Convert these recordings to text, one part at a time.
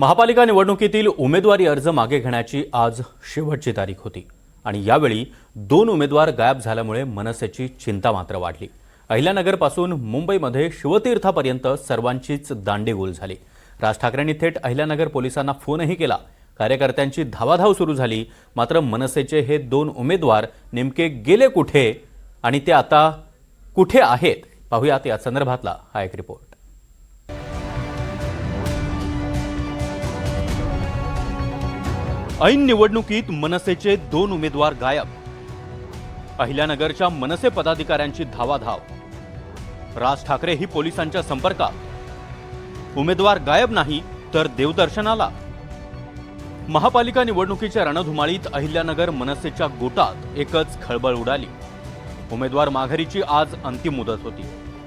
महापालिका निवडणुकीतील उमेदवारी अर्ज मागे घेण्याची आज शेवटची तारीख होती. आणि यावेळी दोन उमेदवार गायब झाल्यामुळे मनसेची चिंता मात्र वाढली. अहिल्यानगरपासून मुंबईमध्ये शिवतीर्थापर्यंत सर्वांचीच दांडेगोल झाली. राज ठाकरेंनी थेट अहिल्यानगर पोलिसांना फोनही केला. कार्यकर्त्यांची धावाधाव सुरू झाली. मात्र मनसेचे हे दोन उमेदवार नेमके गेले कुठे? आणि ते आता कुठे आहेत? पाहुयात या संदर्भातला हा एक रिपोर्ट ऐन निवडणुकीत मनसेचे दोन उमेदवार गायब. अहिल्यानगरच्या मनसे पदाधिकाऱ्यांची धावाधाव. राज ठाकरे ही पोलिसांच्या संपर्कात. उमेदवार गायब नाही तर देवदर्शनाला. महापालिका निवडणुकीच्या रणधुमाळीत अहिल्यानगर मनसेच्या गोटात एकच खळबळ उडाली. उमेदवार माघारीची आज अंतिम मुदत होती.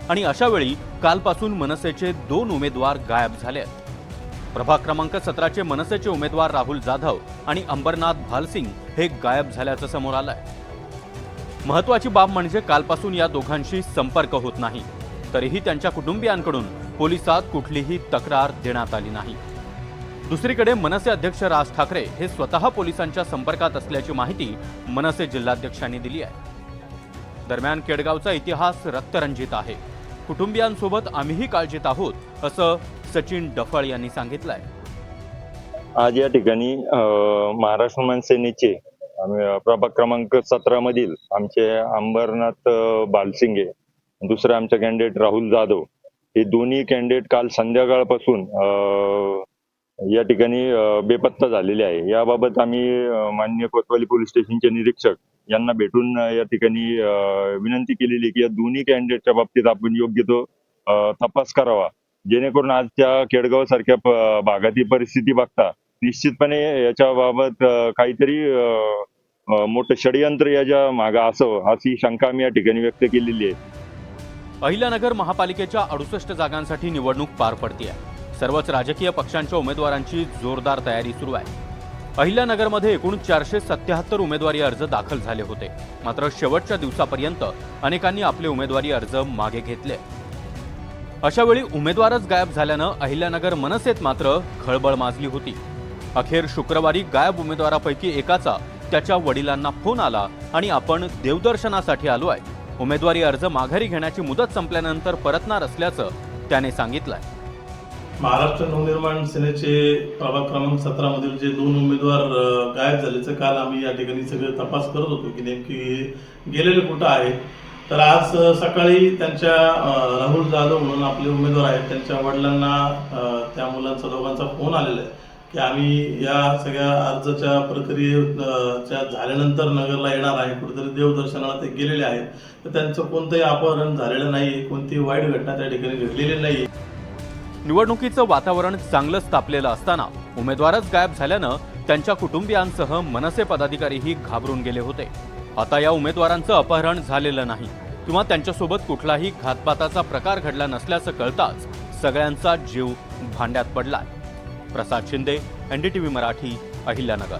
आणि अशावेळी कालपासून मनसेचे दोन उमेदवार गायब झाले आहेत प्रभाग क्रमांक सतराचे मनसेचे उमेदवार राहुल जाधव आणि अंबरनाथ भालसिंग हे गायब झाल्याचं समोर आलंय. महत्वाची बाब म्हणजे कालपासून या दोघांशी संपर्क होत नाही. तरीही त्यांच्या कुटुंबियांकडून पोलिसात कुठलीही तक्रार देण्यात आली नाही. दुसरीकडे मनसे अध्यक्ष राज ठाकरे हे स्वतः पोलिसांच्या संपर्कात असल्याची माहिती मनसे जिल्हाध्यक्षांनी दिली आहे. दरम्यान केडगावचा इतिहास रक्तरंजित आहे. कुटुंबियांसोबत आम्हीही काळजीत आहोत असं सचिन डफळ यांनी सांगितलंय. आज या ठिकाणी महाराष्ट्र मन सेनेचे प्रभाग क्रमांक सतरा मधील आमचे अंबरनाथ बालसिंगे दुसरे आमचे कॅन्डिडेट राहुल जाधव हे दोन्ही कॅन्डिडेट काल संध्याकाळपासून या ठिकाणी बेपत्ता झालेले आहे. याबाबत आम्ही मान्य कोतवाली पोलीस स्टेशनचे निरीक्षक यांना भेटून या ठिकाणी विनंती केलेली की या दोन्ही कॅन्डिडेटच्या बाबतीत आपण योग्य तो तपास करावा. जेणेकरून आजच्या केडगाव सारख्या भागातील परिस्थिती बघता निश्चितपणे याच्याबाबत बाबत काहीतरी मोठं षडयंत्र याच्या मागे असावं अशी शंका आम्ही या ठिकाणी व्यक्त केलेली आहे. अहिल्यानगर महापालिकेच्या अडुसष्ट जागांसाठी निवडणूक पार पडते आहे सर्वच राजकीय पक्षांच्या उमेदवारांची जोरदार तयारी सुरू आहे. अहिल्यानगरमध्ये एकूण चारशे सत्याहत्तर उमेदवारी अर्ज दाखल झाले होते. मात्र शेवटच्या दिवसापर्यंत अनेकांनी आपले उमेदवारी अर्ज मागे घेतले. अशा वेळी उमेदवारच गायब झाल्यानं अहिल्यानगर मनसेत मात्र खळबळ माजली होती. अखेर शुक्रवारी गायब उमेदवारापैकी एकाचा त्याच्या वडिलांना फोन आला आणि आपण देवदर्शनासाठी आलो आहे उमेदवारी अर्ज माघारी घेण्याची मुदत संपल्यानंतर परतणार असल्याचं त्याने सांगितलंय. महाराष्ट्र नवनिर्माण सेनेचे प्रभाग क्रमांक सतरा मधील जे दोन उमेदवार गायब झाल्याचं काल आम्ही या ठिकाणी सगळे तपास करत होतो की नेमकी गेलेले कुठं आहे तर आज सकाळी त्यांच्या राहुल जाधव म्हणून आपले उमेदवार आहेत त्यांच्या वडिलांना त्या मुलांचा दोघांचा फोन आलेला आहे की आम्ही या सगळ्या अर्जाच्या प्रक्रियेच्या झाल्यानंतर नगरला येणार आहे. कुठेतरी देवदर्शनाला ते गेलेले आहेत. तर त्यांचं कोणतंही अपहरण झालेलं नाही कोणतीही वाईट घटना त्या ठिकाणी घडलेली नाही निवडणुकीचं वातावरण चांगलंच तापलेलं असताना उमेदवारच गायब झाल्यानं त्यांच्या कुटुंबियांसह मनसे पदाधिकारीही घाबरून गेले होते. आता या उमेदवारांचं अपहरण झालेलं नाही किंवा त्यांच्यासोबत कुठलाही घातपाताचा प्रकार घडला नसल्याचं कळताच सगळ्यांचा जीव भांड्यात पडलाय. प्रसाद शिंदे एनडीटीव्ही मराठी अहिल्यानगर.